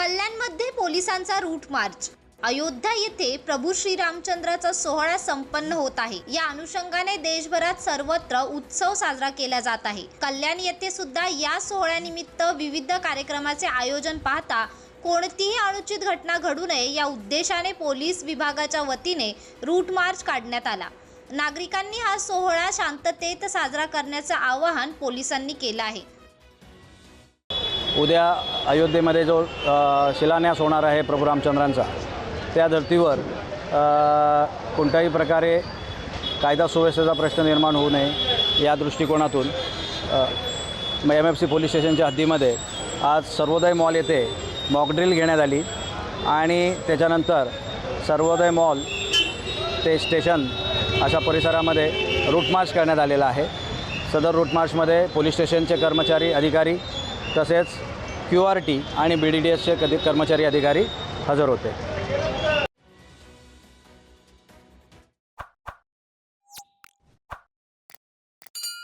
कल्याणमध्ये पोलिसांचा route march. Ayodhya येथे प्रभू श्रीरामचंद्राचा सोहळा संपन्न होत आहे. या अनुषंगाने देशभरात सर्वत्र उत्सव साजरा केला जात आहे. कल्याण येथे सुद्धा या सोहळ्यानिमित्त विविध कार्यक्रमाचे आयोजन पाहता कोणतीही अनुचित घटना घडू नये या उद्देशाने पोलीस विभागाच्या वतीने रूट मार्च काढण्यात आला. नागरिकांनी हा सोहळा शांततेत साजरा करण्याचं आवाहन पोलिसांनी केलं आहे. उद्या अयोध्येमध्ये जो शिलान्यास होणार आहे प्रभू रामचंद्रांचा त्या धर्तीवर कोणत्याही प्रकारे कायदा सुव्यवस्थेचा प्रश्न निर्माण होऊ नये या दृष्टिकोनातून एम एफ सी पोलीस स्टेशनच्या हद्दीमध्ये आज सर्वोदय मॉल येथे मॉकड्रिल घेण्यात आली आणि त्याच्यानंतर सर्वोदय मॉल ते स्टेशन अशा परिसरामध्ये रूट मार्च करण्यात आलेला आहे. सदर रूट मार्चमध्ये पोलीस स्टेशनचे कर्मचारी अधिकारी तसेच क्यू आर टी आणि बी डी डी एसचे कधी कर्मचारी अधिकारी हजर होते.